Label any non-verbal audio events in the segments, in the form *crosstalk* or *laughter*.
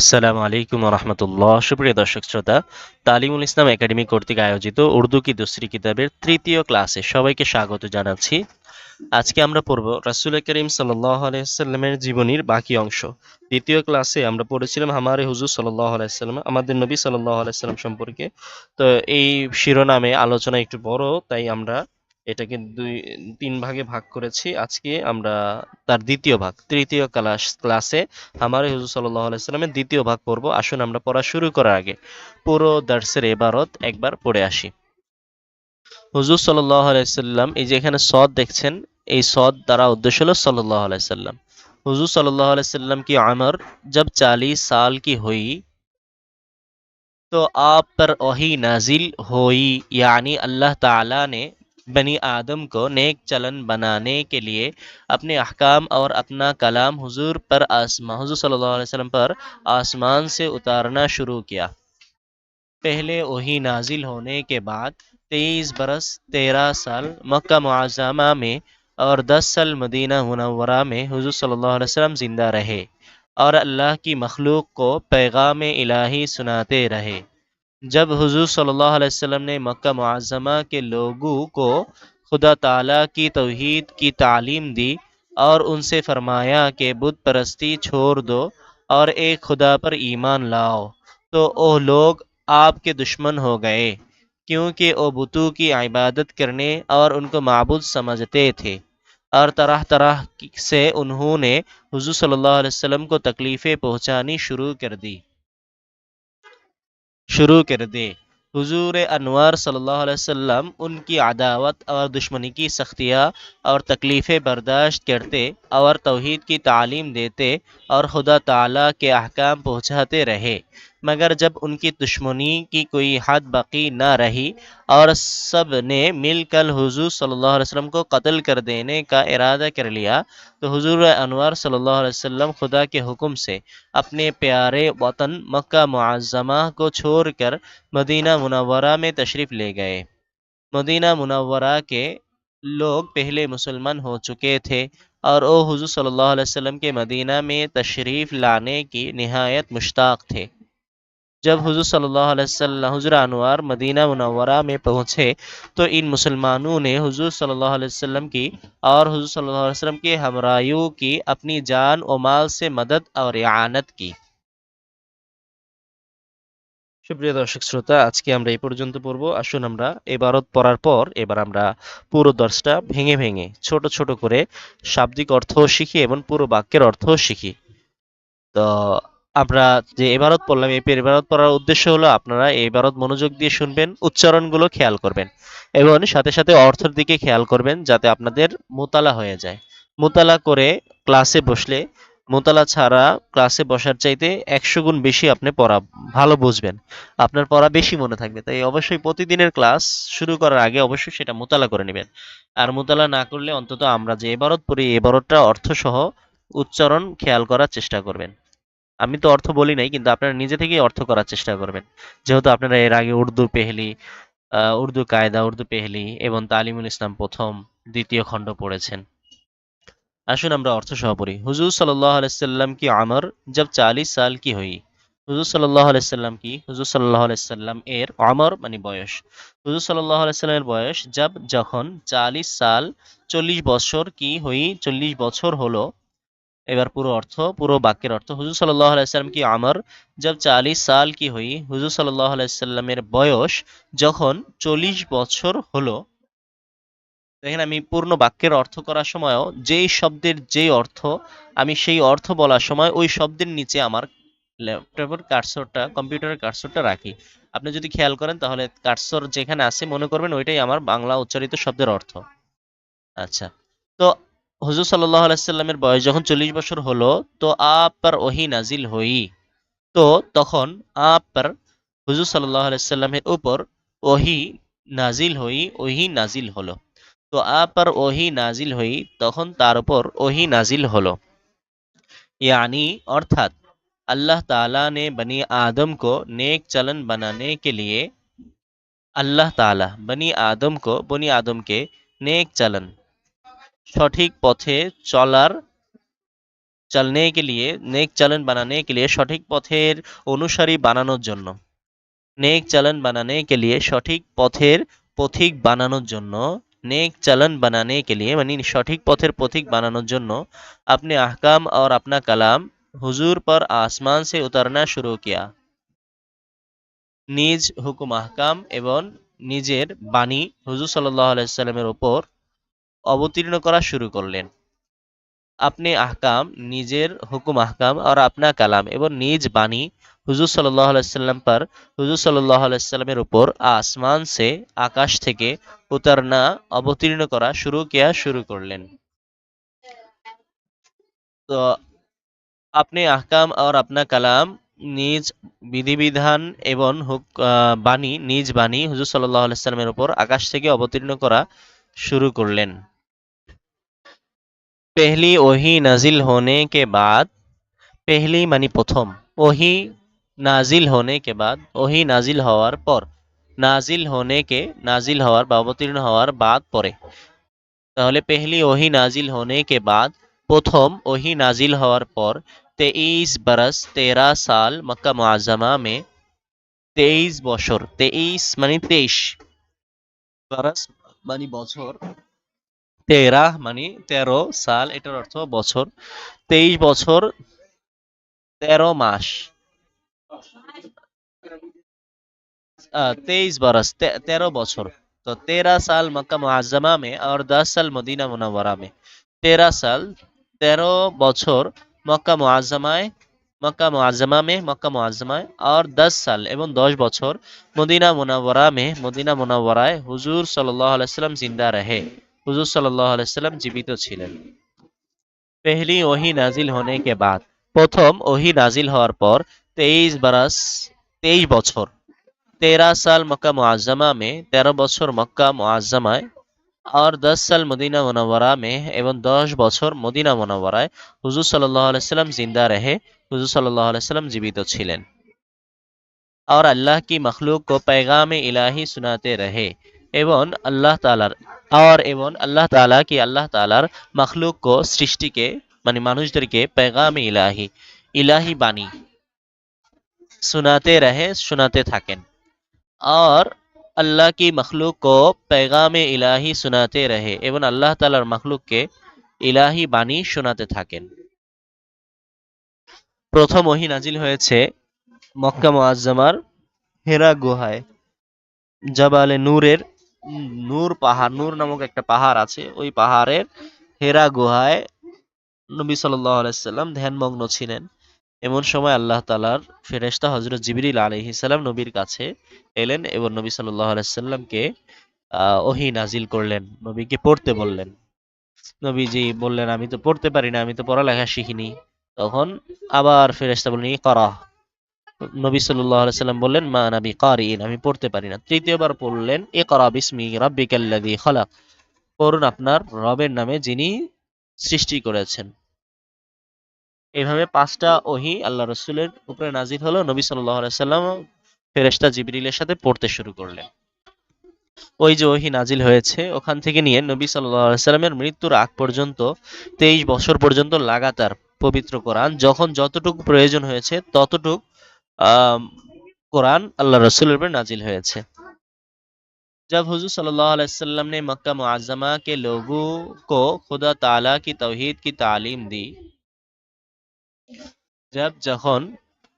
আসসালামু আলাইকুম রহমতুল্লাহ সুপ্রিয় দর্শক শ্রোতা, তালিমুল ইসলাম একাডেমি কর্তৃক আয়োজিত উর্দু কি দুসরি কিতাবের তৃতীয় ক্লাসে সবাইকে স্বাগত জানাচ্ছি। আজকে আমরা পড়ব রাসুল করিম সাল্লাহ জীবনীর বাকি অংশ। দ্বিতীয় ক্লাসে আমরা পড়েছিলাম হামারে হুজুর সাল্লাহ আলাইসাল্লাম আমাদের নবী সাল্লাহ আলাইসাল্লাম সম্পর্কে। তো এই শিরোনামে আলোচনা একটু বড়, তাই আমরা এটাকে দুই তিন ভাগে ভাগ করেছি আজকে আমরা তার দ্বিতীয় ভাগ তৃতীয় ক্লাস ক্লাসে আমারে হুজুর সাল্লাহ আলাইসাল্লামের দ্বিতীয় ভাগ পড়ব আসুন আমরা পড়া শুরু করার আগে পুরো দার্সের এবারত একবার পড়ে আসি হুজুর সাল্লাহ আলাইসাল্লাম এই যে এখানে সদ দেখছেন এই सौद দ্বারা उद्देश्य हलो सल्लल्लाहु अलैहि वसल्लम हुजूर सल्लल्लाहु अलैहि वसल्लम की उम्र जब 40 साल की हुई तो आप पर वही नाजिल हुई यानी अल्लाह ताला ने بنی آدم کو نیک چلن بنانے کے لیے اپنے احکام اور اپنا کلام حضور پر آسمان حضور صلی اللہ علیہ وسلم پر آسمان سے اتارنا شروع کیا۔ پہلے وہی نازل ہونے کے بعد تیئیس برس، تیرہ سال مکہ معظمہ میں اور دس سال مدینہ منورہ میں حضور صلی اللہ علیہ وسلم زندہ رہے اور اللہ کی مخلوق کو پیغام الہی سناتے رہے۔ جب حضور صلی اللہ علیہ وسلم نے مکہ معظمہ کے لوگوں کو خدا تعالیٰ کی توحید کی تعلیم دی اور ان سے فرمایا کہ بت پرستی چھوڑ دو اور ایک خدا پر ایمان لاؤ، تو وہ لوگ آپ کے دشمن ہو گئے، کیونکہ وہ بتو کی عبادت کرنے اور ان کو معبود سمجھتے تھے۔ اور طرح طرح سے انہوں نے حضور صلی اللہ علیہ وسلم کو تکلیفیں پہنچانی شروع کر دی۔ شروع کر دے۔ حضور انوار صلی اللہ علیہ وسلم ان کی عداوت اور دشمنی کی سختیہ اور تکلیفیں برداشت کرتے اور توحید کی تعلیم دیتے اور خدا تعالیٰ کے احکام پہنچاتے رہے۔ مگر جب ان کی دشمنی کی کوئی حد باقی نہ رہی اور سب نے مل کر حضور صلی اللہ علیہ وسلم کو قتل کر دینے کا ارادہ کر لیا، تو حضور انوار صلی اللہ علیہ وسلم خدا کے حکم سے اپنے پیارے وطن مکہ معظمہ کو چھوڑ کر مدینہ منورہ میں تشریف لے گئے۔ مدینہ منورہ کے لوگ پہلے مسلمان ہو چکے تھے اور او حضور صلی اللہ علیہ وسلم کے مدینہ میں تشریف لانے کی نہایت مشتاق تھے۔ जब हुजूर सल्लल्लाहु अलैहि वसल्लम हुजूर अनवार मदीना मुनव्वरा में पहुंचे तो इन मुसलमानों ने हुजूर सल्लल्लाहु अलैहि वसल्लम की और हुजूर सल्लल्लाहु अलैहि वसल्लम के हमराइयों की अपनी जान व माल से मदद और इआनत की সুপ্রিয় দর্শক শ্রোতা আজকে আমরা এই পর্যন্ত পড়ব আসুন আমরা এবারত পড়ার পর এবার আমরা পুরো দর্শটা ভেঙে ভেঙে ছোট ছোট করে শাব্দিক অর্থ শিখি এবং পুরো বাক্যের অর্থ শিখি তো আমরা যে এবারত পড়লাম, এই এবারত পড়ার উদ্দেশ্য হলো আপনারা এবারত মনোযোগ দিয়ে শুনবেন, উচ্চারণগুলো খেয়াল করবেন এবং সাথে সাথে অর্থের দিকে খেয়াল করবেন যাতে আপনাদের মোতালা হয়ে যায়। মোতালা করে ক্লাসে বসলে, মোতালা ছাড়া ক্লাসে বসার চাইতে একশো গুণ বেশি আপনি পড়া ভালো বুঝবেন। আপনার পড়া বেশি মনে থাকবে, তাই অবশ্যই প্রতিদিনের ক্লাস শুরু করার আগে অবশ্যই সেটা মোতালা করে নেবেন। আর মোতালা না করলে অন্তত আমরা যে এবারত পড়ি, এবারতটা অর্থসহ উচ্চারণ খেয়াল করার চেষ্টা করবেন। আমি তো অর্থ বলি নাই, কিন্তু আপনারা নিজে থেকেই অর্থ করার চেষ্টা করবেন। যেহেতু আপনারা এর আগে উর্দু পেহলি উর্দু কায়দা, উর্দু পেহলি এবং তালিমুল ইসলাম প্রথম, দ্বিতীয় খণ্ড পড়েছেন। আসুন আমরা অর্থ সহ পড়ি। হুজুর সাল্লাহ আলাইসাল্লাম কি আমর? জব চালিশ সাল কি হই? হুজুর সাল্লাহ আলাইসাল্লাম কি? হুজুর সাল্লাহ আলাইসাল্লাম এর আমর মানে বয়স। হুজুর সাল্লাহ আলাইসাল্লামের বয়স জব যখন চালিশ সাল চল্লিশ বছর কি হই? চল্লিশ বছর হলো এবার পুরো অর্থ, পুরো বাক্যের অর্থ, হুজুর সাল্লাহ আলাইসাল্লাম কি আমার জব চালিশ সাল কি হই? হুজুর সাল্লাহ বয়স যখন চল্লিশ বছর হলো, দেখেন আমি পূর্ণ বাক্যের অর্থ করার সময়ও যেই শব্দের যেই অর্থ, আমি সেই অর্থ বলার সময় ওই শব্দের নিচে আমার ল্যাপটপের কার্সরটা, কম্পিউটারের কার্সরটা রাখি। আপনি যদি খেয়াল করেন তাহলে কার্সর যেখানে আছে মনে করবেন ওইটাই আমার বাংলা উচ্চারিত শব্দের অর্থ। আচ্ছা তো حضور صلی اللہ علیہ وسلم باس جہاں چالیس برس ہو لو تو آپ پر وہی نازل ہوئی تو تخن آپ پر حضور صلی اللہ علیہ وسلم اوپر اہی نازل ہوئی نازل ہو لو تو آپ پر وہی نازل ہوئی تخن تار تخارپور وہی نازل ہو لو یعنی ارتھات اللہ تعالیٰ نے بنی آدم کو نیک چلن بنانے کے لیے اللہ تعالیٰ بنی آدم کو بنی آدم کے نیک چلن সঠিক পথে চলার চলনে কে লিয়ে নেক চলন বানানে কে লিয়ে সঠিক পথের অনুসারী বানানোর জন্য নেক চলন বানানে কে লিয়ে সঠিক পথের পথিক বানানোর জন্য नेक चलन बनाने के लिए मानी सठिक पथेर पथिक बनानोर জন্য अपने अहकाम और अपना कलाम हुजूर पर आसमान से उतरना शुरू किया নিজ হুকুম আহকাম এবং নিজের বাণী হুজুর সাল্লাহ আলাইসাল্লামের ওপর অবতীর্ণ করা শুরু করলেন। আপনি আহকাম, নিজের হুকুম আহকাম, আর আপনা কালাম এবং নিজ বাণী হুজুর আলাইসাল্লাম পর হুজুর আলাইসাল্লামের উপর আসমান সে আকাশ থেকে উতারনা অবতীর্ণ করা শুরু কিয়া শুরু করলেন। তো আপনি আহকাম আর আপনা কালাম, নিজ বিধিবিধান এবং হুক- বাণী, নিজ বাণী হুজুর সাল্লাহ আলাইসাল্লামের উপর আকাশ থেকে অবতীর্ণ করা শুরু করলেন। پہلی نازل ہونے کے بعد، پہلی نازل ہونے کے بعد پہلی وہی نازل ہونے کے بعد پتھم وہی نازل ہوار پر تئیس برس، تیرہ سال مکہ معظمہ میں تئیس بوشور تئیس منی تیش برس منی بوشور۔ তেরা মানে তেরো সাল এটার অর্থ বছর তেইশ বছর তেরো মাস तेईस बरस ते, तेरह बछर तो तेरह साल मक्का मुआजमा में और दस साल मदीना मुनवरा में तेरह साल तेरह बछर मक्का मुआजमाए मक्का मुआजमा में मक्का मुआजमाए और दस साल एवं दस बछर मदीना मुनवरा में मदीना मुनवराए हुजूर सल्लल्लाहु अलैहि वसल्लम जिंदा रहे হুজুর সাল্লাল্লাহু আলাইহি সাল্লাম জীবিত ছিলেন পহলি ওহি নাজিল होने के बाद প্রথম ওহি নাজিল হওয়ার পর তেইশ বরস তেইশ বছর तेरह साल मक्का मुआज्जमा में तेरह বছর মক্কা মুআজ্জামায় আর দশ সাল মদিনা মুনাওয়ারা में एवं दस বছর মদিনা মুনাওয়ারায় হুজুর সাল্লাল্লাহু আলাইহি সাল্লাম जिंदा रहे হুজুর সাল্লাল্লাহু আলাইহি সাল্লাম জীবিত ছিলেন और अल्लाह की मखलूक को पैगाम इलाही सुनाते रहे এবং আল্লাহ তালার আর এবং আল্লাহ তালা কি আল্লাহ তালার মখলুক সৃষ্টিকে মানে মানুষদেরকে, পেগাম ইলাহি ইলাহি বাণী। শোনাতে রহে, শোনাতে থাকেন। আর আল্লাহ কি মখলুক কো পেগামে ইলাহি শোনাতে রহে এবং আল্লাহ তালার মখলুককে ইলাহি বাণী শোনাতে থাকেন। প্রথম ওহি নাজিল হয়েছে মক্কা মোয়াজ্জামার হেরা গুহায়, জবালে নূরের নূর পাহাড় নূর নামক একটা পাহাড় আছে। ওই পাহাড়ের হেরা গুহায় নবী সাল্লাম ধ্যানমগ্ন ছিলেন। এমন সময় আল্লাহ তালার ফেরেশতা হজরত জিবরিল আলাইহিস সালাম নবীর কাছে এলেন এবং নবী সাল্লামকে আহ, ওহী নাজিল করলেন। নবীকে পড়তে বললেন। নবীজি বললেন আমি তো পড়তে পারি না আমি তো পড়ালেখা শিখিনি। তখন আবার ফেরেশতা বললেন ইকরা। নবী আলাইহি সাল্লাম বললেন, মা নাবি কারিন আমি পড়তে পারি না। তৃতীয়বার পড়লেন, ইকরা বিসমি রাব্বিকাল্লাযী খালাক পড়ুন আপনার রবের নামে যিনি সৃষ্টি করেছেন। এইভাবে পাঁচটা ওহি আল্লাহ রসুলের উপরে নাজির হলো। নবী আলাইহি সাল্লাম ফেরেশতা জিবরিলের সাথে পড়তে শুরু করলেন। ওই যে ওহি নাজিল হয়েছে, ওখান থেকে নিয়ে নবী সাল্লামের মৃত্যুর আগ পর্যন্ত, তেইশ বছর পর্যন্ত লাগাতার পবিত্র কোরআন, যখন যতটুকু প্রয়োজন হয়েছে ততটুক কোরআন আল্লাহ রসুলের উপর नाजिल হয়েছে जब हुजूर सल्लल्लाहु अलैहि वसल्लम ने मक्का मुआज्जमा के लोगों को खुदा ताला की तौहीद की तालीम दी जब যখন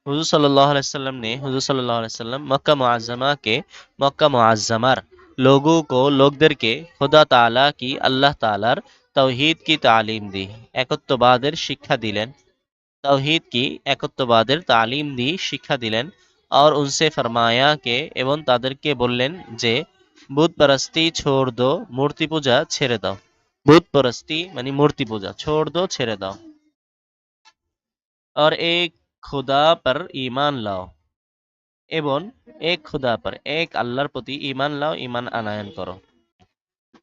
হুজুর সাল্লাল্লাহু আলাইহি সাল্লাম ने হুজুর সাল্লাল্লাহু আলাইহি সাল্লাম মক্কা মুআজ্জামাকে মক্কা মুআজ্জামার लोगों को লোকদেরকে খোদা তাআলা কি আল্লাহ তাআলার তৌহিদ কি তালিম দি একত্ববাদের শিক্ষা দিলেন तौहीद की একত্ববাদের তালিম দিয়ে শিক্ষা দিলেন और उनसे फरमाया के এবং তাদেরকে বললেন যে বুত परस्ती छोड़ दो মূর্তি পূজা ছেড়ে দাও বুত परस्ती মানে মূর্তি পূজা छोड़ दो ছেড়ে দাও और एक खुदा पर ईमान लाओ এবং এক खुदा पर এক আল্লাহর প্রতি ঈমান লাও ঈমান আনায়ন করো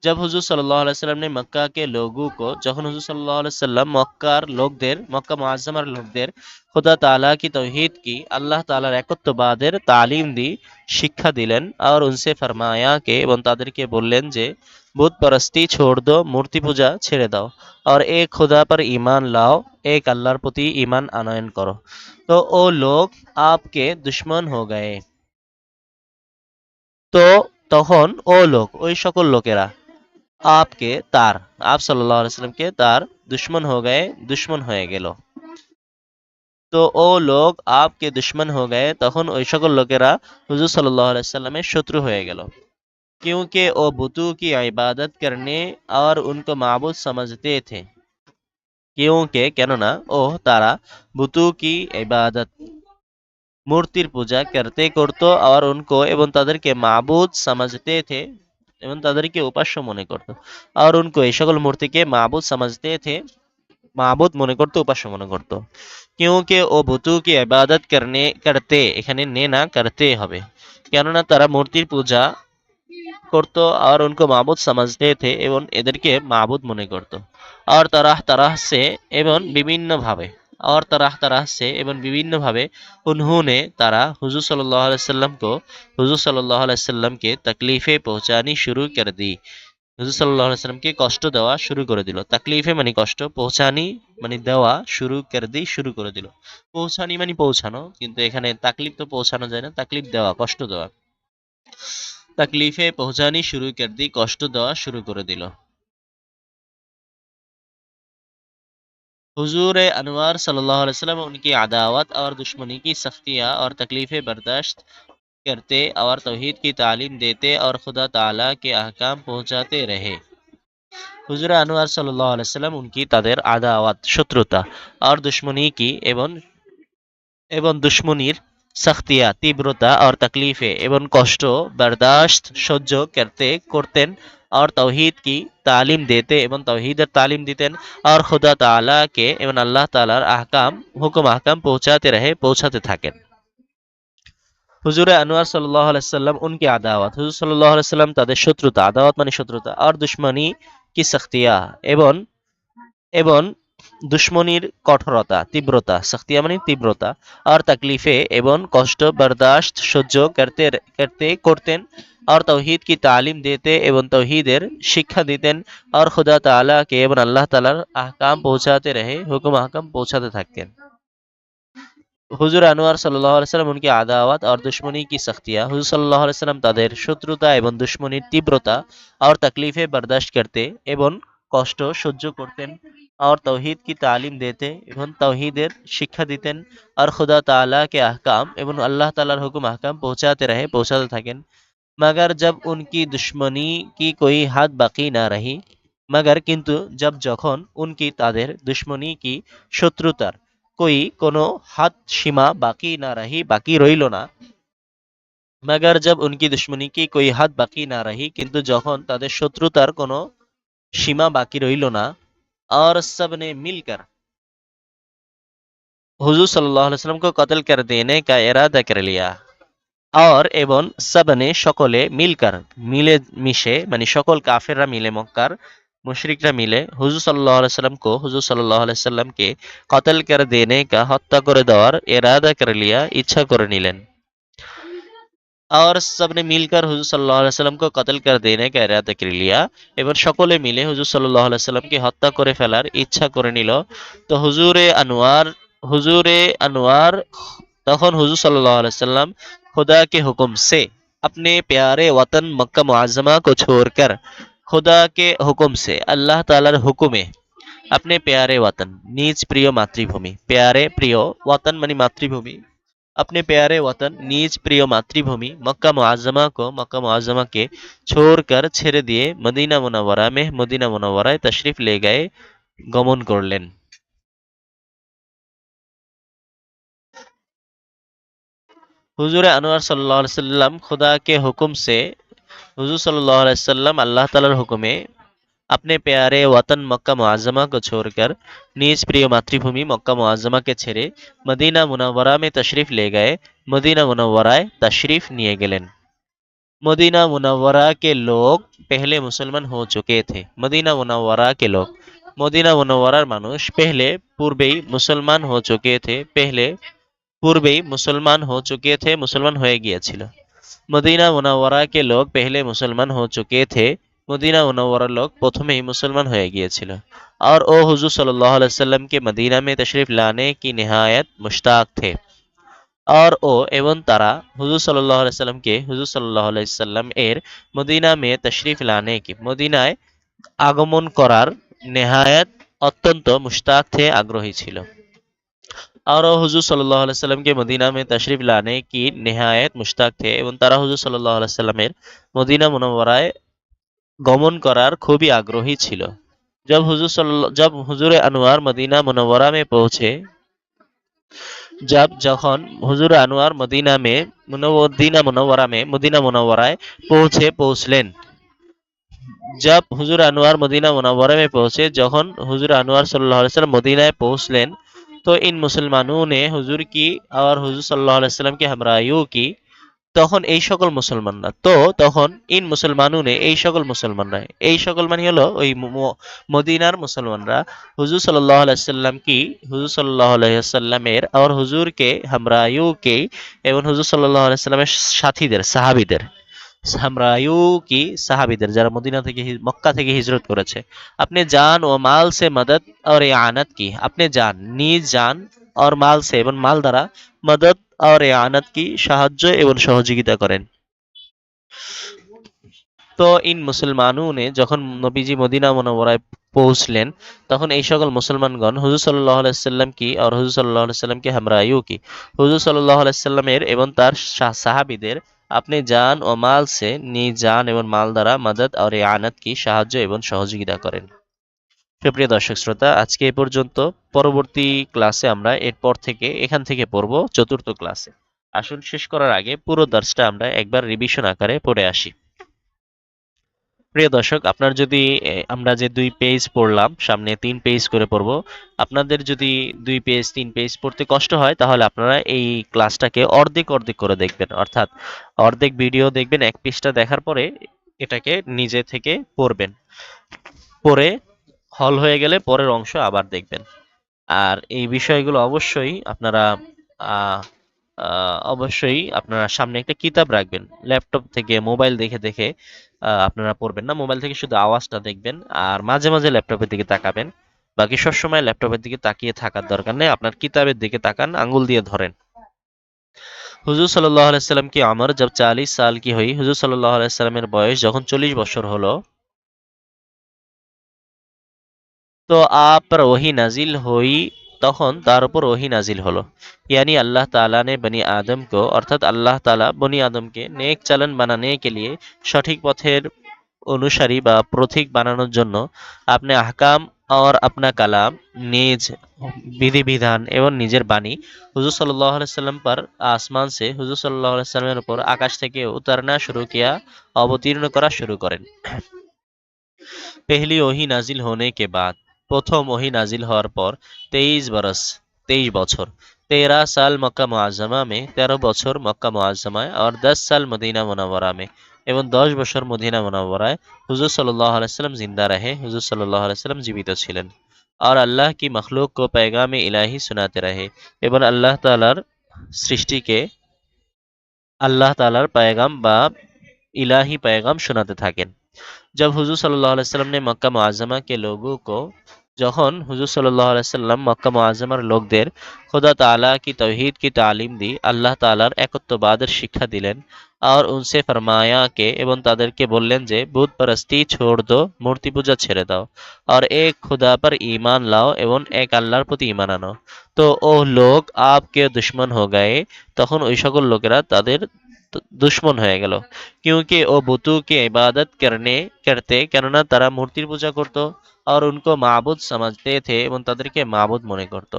जब हुजूर सल्लल्लाहु अलैहि वसल्लम ने मक्का के लोगों को যখন হুজুর সাল্লাল্লাহু আলাইহি সাল্লাম মক্কার লোকদের মক্কা মুআজ্জামার লোকদের খোদা তাআলা কি তৌহিদ কি আল্লাহ তাআলার একত্ববাদের তালিম দি শিক্ষা দিলেন আর উনসে ফরমায়া কে এবং তাদেরকে বললেন যে बुत परस्ती छोड़ दो मूर्ति पूजा ছেড়ে দাও और एक खुदा पर ईमान लाओ एक আল্লাহর প্রতি ঈমান আনয়ন করো তো ও লোক आपके दुश्मन हो गए তো তখন ও লোক ওই সকল লোকেরা آپ کے تار، آپ صلی اللہ علیہ وسلم کے تار دشمن ہو گئے، دشمن ہوئے گے لو۔ تو او لوگ، آپ کے دشمن ہو گئے، تخن اوئی شکل حضور صلی اللہ علیہ وسلم شتر ہوئے گے لو۔ کیونکہ او بتو کی عبادت کرنے اور ان کو معبود سمجھتے تھے۔ کیونکہ کیوننا او تارا، بتو کی عبادت۔ مورتیر پوجا کرتے کرتو اور ان کو ابن تدر کے معبود سمجھتے تھے۔ এবং তাদেরকে উপাস্য মনে করত। আর উনকো এই সকল মূর্তিকে মাহবুদ সমাজতে থে মাহবুদ মনে করত, উপাস্য মনে করতো। কেউকে ও ভুতুকে ইবাদত করনে, করতে, এখানে নে না, করতে হবে। কেননা তারা মূর্তির পূজা করত আর উনকো মাহবুদ সমাজতে থে এবং এদেরকে মাহবুদ মনে করত। আর তারা তারা সে এবং বিভিন্নভাবে और तरह तरह से एवं विभिन्न भावे उन्होंने तारा हुजूर सल्लल्लाहु अलैहि वसल्लम को हुजूर सल्लल्लाहु अलैहि वसल्लम के तकलीफे पहुंचानी शुरू कर दी হুজুর সাল্লাহ সাল্লামকে কষ্ট দেওয়া শুরু করে দিল তাকলিফে মানে কষ্ট পৌঁছানি মানে দেওয়া শুরু করে দিই শুরু করে দিল পৌঁছানি মানে পৌঁছানো কিন্তু এখানে তাকলিফ তো পৌঁছানো যায় না তাকলিফ দেওয়া কষ্ট দেওয়া তাকলিফে পৌঁছানি শুরু করে দিই কষ্ট দেওয়া শুরু করে দিল حضور انوار صلی اللہ علیہ وسلم ان کی عداوت اور دشمنی کی سختیاں اور تکلیفیں برداشت کرتے اور توحید کی تعلیم دیتے اور خدا تعالیٰ کے احکام پہنچاتے رہے۔ حضور انوار صلی اللہ علیہ وسلم ان کی تدر عداوت، شترتا اور دشمنی کی ایبن ایبن دشمنیر سختیاں، تیبرتا اور تکلیفیں ایبن کشٹ برداشت شجو کرتے، کرتن और तोहहीद की तालीम देते एवं तोहहीद तालीम देतें और खुदा ताला के আল্লাহ তালার আহকাম হুকুম আহকাম পৌঁছাতে रहे পৌঁছাতে থাকেন হুজুরে আনোয়ার সাল্লাহ আলাইসাল্লাম উনকে আদাওয়াত হুজুর সাল্লাহ আলাইসাল্লাম তাদের শত্রুতা আদাওয়াত মানে শত্রুতা আর দুশ্মনী কি সখতিয়া এবং এবং দুশ্মনির কঠোরতা, তীব্রতা সখতিয়া মানে তীব্রতা আর তাকলিফে এবং কষ্ট বরদাস্ত সহ্য করতে করতে, করতেন আর তৌহিদ কি তালিম দিতে এবং তৌহিদের শিক্ষা দিতেন আর খুদা তালাকে এবং আল্লাহ তালার আহকাম পৌঁছাতে রেহে, হুকুম আহকাম পৌঁছাতে থাকতেন। হুজুর আনোয়ার সাল্লাম উনকি আদাওয়াত আর দুশ্মনী কি সখতিয়া? হুজুর সাল্লাহ সাল্লাম তাদের শত্রুতা এবং দুশ্মনীর তীব্রতা আর তাকলিফে বরদাস্ত করতে এবং কষ্ট, সহ্য করতেন। और तौहीद की तालीम देते এবং তৌহিদের শিক্ষা দিতেন আর খুদা তাআলা কে আহকাম এবং আল্লাহ তাআলার হুকুম আহকাম পৌঁছাতে রহে পৌঁছাতে থাকেন मगर जब उनकी दुश्मनी की कोई हद बाकी ना रही मगर কিন্তু जब যখন উনকি তাদের দুশ্মনী কি শত্রুতার কই কোনো হাত সীমা বাকি না রহি বাকি রইল না मगर जब उनकी दुश्मनी की कोई हद बाकी ना रही কিন্তু যখন তাদের শত্রুতার কোনো সীমা বাকি রইল না और सब ने मिलकर हुजूर सल्लल्लाहु अलैहि वसल्लम को कत्ल कर देने का इरादा कर लिया और এবং সবনে সকলে মিলকার মিলে মিশে মানে সকল কাফেররা মিলে মক্কার মুশরিকরা মিলে হুজুর সাল্লাহ সাল্লামকে হুজুর সাল্লাহ সাল্লামকে কতল করে দেনে কা হত্যা করে দেওয়ার এরাদা করে লিয়া ইচ্ছা করে নিলেন और सबने मिलकर हुजूर सल्लल्लाहु अलैहि वसल्लम को कत्ल कर देने का इरादा कर लिया এবং সকলে মিলে হুজুর সাল্লাল্লাহু আলাইহি সাল্লামকে হত্যা করে ফেলার ইচ্ছা করে নিল তো হুজুরে আনোয়ার হুজুরে আনোয়ার তখন হুজুর সাল্লাল্লাহু আলাইহি সাল্লাম खुदा के हुक्म से अपने प्यारे वतन मक्का मुआजमा को छोड़कर खुदा के हुक्म से अल्लाह तालार हुक्मे अपने प्यारे वतन নিজ প্রিয় মাতৃভূমি প্যারে প্রিয় वतन মানে মাতৃভূমি अपने प्यारे वतन নিজ প্রিয় মাতৃভূমি মক্কা মুআজ্জামা को মক্কা মুআজ্জামা के छोड़कर ছেড়ে দিয়ে মদিনা মুনাওয়ারা में মদিনা মুনাওয়ারায় তশরিফ ले गए গমন করলেন हुजूर अनवर सल्लल्लाहु अलैहि वसल्लम खुदा के हुक्म से हुजूर सल्लल्लाहु अलैहि اپنے پیارے وطن مکہ معظمہ کو چھوڑ کر نیز پریو ماتری بھومی مکہ معظمہ کے چھرے مدینہ منورہ میں تشریف لے گئے مدینہ منورہ تشریف نیے گلن مدینہ منورہ کے لوگ پہلے مسلمان ہو چکے تھے مدینہ منورہ کے لوگ مدینہ منورہ مانوش پہلے پوربئی مسلمان ہو چکے تھے پہلے پوربئی مسلمان ہو چکے تھے مسلمان ہوئے گیا چھلو مدینہ منورہ کے لوگ پہلے مسلمان ہو چکے تھے মদিনা मुनव्वरा লোক প্রথমেই মুসলমান হয়ে গিয়েছিল और ओ हुजूर सल्लल्लाहु अलैहि वसल्लम के मदीना में तशरीफ लाने की निहायत मुश्ताक थे और ও এবং তারা হুজুর সাল্লাহ আলাইসাল্লামকে হুজুর সাল্লাহ আলাইসাল্লাম এর মদিনা মে তশরিফ লানে কি মদিনায় আগমন করার নেহায়াত অত্যন্ত মুশতাক থে আগ্রহী ছিল और वो हुजूर सल्लल्लाहु अलैहि वसल्लम के मदीना में तशरीफ लाने की निहायत मुश्ताक थे এবং তারা হুজুর সাল্লাল্লাহু আলাইহি সাল্লামের মদিনা মুনওয়ারায় গমন করার খুবই আগ্রহী ছিল जब हुजूर सल्लल्लाहु जब हुजूर अनवार मदीना मुनव्वरा में पहुंचे जब যখন হুজুর আনোয়ার মদিনা মে মদিনা মুনওয়ারা মে মদিনা মুনওয়ারায় পৌঁছে পৌঁছলেন जब हुजूर अनवार मदीना मुनव्वरा में पहुंचे যখন হুজুর আনোয়ার সাল্লাল্লাহু আলাইহি সাল্লাম মদিনায় পৌঁছলেন तो इन मुसलमानों ने हुजूर की और हुजूर सल्लल्लाहु अलैहि वसल्लम के हमराइयों की তখন এই সকল মুসলমানরা। তো তখন ইন মুসলমানুনে এই সকল মুসলমানরা। এই সকল মানে হলো ওই মদিনার মুসলমানরা। হুজুর সাল্লাহ আলাইসাল্লাম কি? হুজুর সাল্লাহ আলাইসাল্লামের আর হুজুরকে হামরায়ুকে এবং হুজুর সাল্লাহ আলাইসাল্লামের সাথীদের, সাহাবিদের। হামরায়ু কি? সাহাবিদের, যারা মদিনা থেকে মক্কা থেকে হিজরত করেছে। আপনি জান ও মাল সে মদত আর আনাত কি? আপনি জান নিজ জান আর মাল সে এবং মাল দ্বারা মদত মদদ और আনাত কি সাহায্য এবং সহযোগিতা করেন। তো ইন মুসলমানুনে যখন নবীজি মদিনা মনোবরায় পৌঁছলেন, তখন এই সকল মুসলমানগণ হুজুর সাল্লাহ আলাইসাল্লাম কি আর হুজুর সাল্লাহ আলাইসাল্লামকে হামরায়ু কি হুজুর সাল্লাহ আলাইসাল্লামের এবং তার সাহাবিদের আপনি জান ও মাল সে নিজ জান এবং মাল দ্বারা মদদ আর আনাত কি সাহায্য এবং সহযোগিতা করেন। সুপ্রিয় দর্শক শ্রোতা, আজকে এ পর্যন্ত পরবর্তী ক্লাসে আমরা এরপর থেকে এখান থেকে পড়ব চতুর্থ ক্লাসে। আসুন, শেষ করার আগে পুরো দার্সটা আমরা একবার রিভিশন আকারে পড়ে আসি। প্রিয় দর্শক, আপনার যদি আমরা যে দুই পেজ পড়লাম, সামনে তিন পেজ করে পড়ব, আপনাদের যদি দুই পেজ তিন পেজ পড়তে কষ্ট হয়, তাহলে আপনারা এই ক্লাসটাকে অর্ধেক অর্ধেক করে দেখবেন। অর্থাৎ অর্ধেক ভিডিও দেখবেন, এক পেজটা দেখার পরে এটাকে নিজে থেকে পড়বেন। পড়ে হল হয়ে গেলে পরের অংশ আবার দেখবেন। আর এই বিষয়গুলো অবশ্যই আপনারা অবশ্যই আপনারা সামনে একটা কিতাব রাখবেন। ল্যাপটপ থেকে, মোবাইল দেখে দেখে আপনারা পড়বেন না। মোবাইল থেকে শুধু আওয়াজটা দেখবেন আর মাঝে মাঝে ল্যাপটপের দিকে তাকাবেন। বাকি সবসময় ল্যাপটপের দিকে তাকিয়ে থাকার দরকার নেই। আপনার কিতাবের দিকে তাকান আঙ্গুল দিয়ে ধরেন। হুজুর সাল্লাহ আলাইসাল্লাম কি আমার জব চালিশ সাল কি হই? হুজুর সাল্লাহ আলাইসাল্লামের বয়স যখন চল্লিশ বছর হলো তো आप पर वही नाजिल हुई তখন তার উপর ওহি নাজিল হলো यानी अल्लाह ताला ने बनी आदम को অর্থাৎ আল্লাহ তাআলা বনি আদমকে নেক চালান বানানে के लिए সঠিক পথের অনুসারী বা প্রতীক বানানোর জন্য আপনি আহকাম और अपना কালাম নিজ বিধিবিধান এবং নিজের বাণী হুজুর সাল্লাহ সাল্লাম पर आसमान से হুজুর সাল্লাহ সাল্লামের উপর আকাশ থেকে উতারনা শুরু কিয়া অবতীর্ণ করা শুরু করেন *clears throat* पहली ওহি নাজিল होने के बाद প্রথম ওহি নাজিল হওয়ার পর তেইশ বরস, তেইশ বছর। তেরা সাল মক্কা মুআজমা মে, তেরো বছর মক্কা মুআজমায় আর দশ সাল মদিনা মুনাওয়ারা মে এবং দশ বছর মদিনা মুনাওয়ারায় হুজুর সাল্লাহ আলাইসাল্লাম জিন্দা রহে, হুজুর সাল্লাহ আলাইসাল্লাম জীবিত ছিলেন। আর আল্লাহ কি মখলুক কো पैगाम ইলাহি শোনাতে রহে এবং আল্লাহ তালার সৃষ্টিকে আল্লাহ তালার পায়গাম বা ইলাহি পায়গাম শোনাতে থাকেন। जब हुजूर सल्लल्लाहु अलैहि वसल्लम ने मक्का मुआजमा के যখন হুজুর আলাইসাল্লাম মক্কা মুআজ্জামার লোকদের খোদা তাআলা কি তৌহিদ, কি তালিম দি আল্লাহ তাআলার একত্ববাদের শিক্ষা দিলেন আর উনসে ফরমায়া কে এবং তাদেরকে বললেন যে বুত পরস্তি, ছোড় দো, মূর্তি পূজা ছেড়ে দাও আর এক খুদা পর ঈমান লাও এবং এক আল্লাহর প্রতি ঈমান আনো। তো ও লোক আপকে দুশ্মন হো গায়ে তখন ওই সকল লোকেরা তাদের দুশ্মন হয়ে গেল क्योंकि वो बुतों की इबादत करने करते কেননা তারা মূর্তির পূজা করত और उनको माबुद समझते थे এবং তাদেরকে মাবুদ মনে করত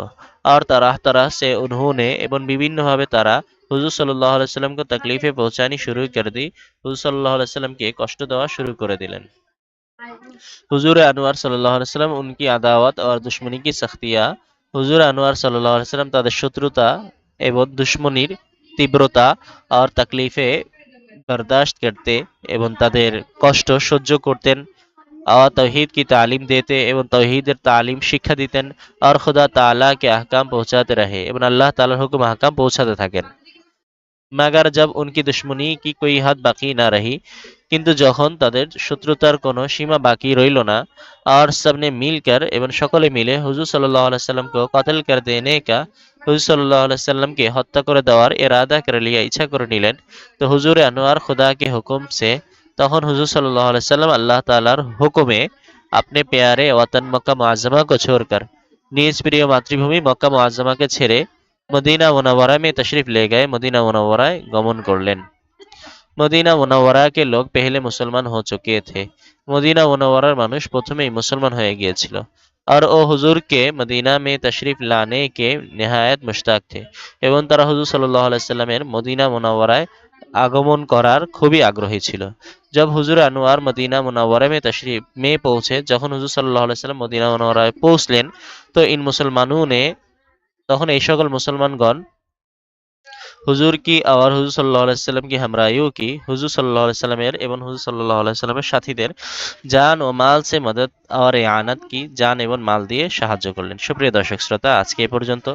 और तरह तरह से उन्होंने এবং বিভিন্নভাবে তারা হুজুর সাল্লাহ আলাইসাল্লামকে তকলিফে পৌঁছানি শুরু করে দি হুজুর সাল্লাহ আলাইসাল্লামকে কষ্ট দেওয়া শুরু করে দিলেন হুজুর আনোয়ার সাল্লাহ আলাইসাল্লাম উনকি আদাওয়াত और दुश्मनी की सख्तियाँ হুজুর আনোয়ার সাল্লাহ আলাইসাল্লাম তাদের শত্রুতা এবং দুশ্মনির তীব্রতা আর তাকলিফে बर्दाश्त करते এবং তাদের কষ্ট সহ্য করতেন और तौहीद की तालीम देते এবং তৌহিদের তালিম শিক্ষা দিতেন আর খুদা তাআলা কে আহকাম পৌঁছাতে রহে এবং আল্লাহ তাআলার হুকুম আহকাম পৌঁছাতে থাকেন मगर जब उनकी दुश्मनी की कोई हद बाकी ना रही কিন্তু যখন তাদের শত্রুতার কোনো সীমা বাকি রইল না और सबने मिलकर एवं সকলে মিলে হুজুর সাল্লাল্লাহু আলাইহি সাল্লাম को कत्ल कर देने का হুজুর সাল্লাল্লাহু আলাইহি সাল্লামকে হত্যা করে দেওয়ার ইরাদা করে লিয়া ইচ্ছা করে নিলেন তো হুজুর আনোয়ার खुदा के हुक्म से তখন হুজুর সাল্লাল্লাহু আলাইহি সাল্লাম আল্লাহ তাআলার হুকুমে अपने प्यारे वतन मक्का मुआज्जमा को छोड़कर নিজ প্রিয় মাতৃভূমি মক্কা মুআজ্জমাকে ছেড়ে মদিনা মুনাওয়ারা में तशरीफ ले गए মদিনা মুনাওয়ারায় গমন করলেন মদিনা মুনাওয়ারা के लोग पहले मुसलमान हो चुके थे মদিনা মুনাওয়ারার মানুষ প্রথমেই মুসলমান হয়ে গিয়েছিল আর ও হুজুরকে মদিনা में तशरीफ लाने के निहायत मुश्ताक थे এবং তারা হুজুর সাল্লাল্লাহু আলাইহি সাল্লামের মদিনা মুনাওয়ারায় আগমন করার খুবই আগ্রহী ছিল जब हुजूर अनवार मदीना मुनव्वरा में तशरीफ में पहुंचे যখন হুজুর সাল্লাল্লাহু আলাইহি সাল্লাম মদিনা মুনাওয়ারায় পৌঁছলেন তো ইন মুসলমানও ने তখন এই সকল মুসলমানগণ হুজুর কি আবার হুজুর সাল্লাম কি হামরাইও কি? হুজুর আলাইহি এবং হুজুর আলাইহি সাথীদের জান ও মাল সে মদদ আর ইয়ানাত কি? জান এবং মাল দিয়ে সাহায্য করলেন। সুপ্রিয় দর্শক শ্রোতা, আজকে এ পর্যন্ত।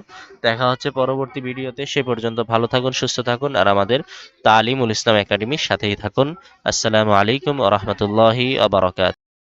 দেখা হচ্ছে পরবর্তী ভিডিওতে। সে পর্যন্ত ভালো থাকুন, সুস্থ থাকুন আর আমাদের তালিমুল ইসলাম একাডেমির সাথেই থাকুন। আসসালামু আলাইকুম ওয়া রাহমাতুল্লাহি ওয়া বারাকাতুহু।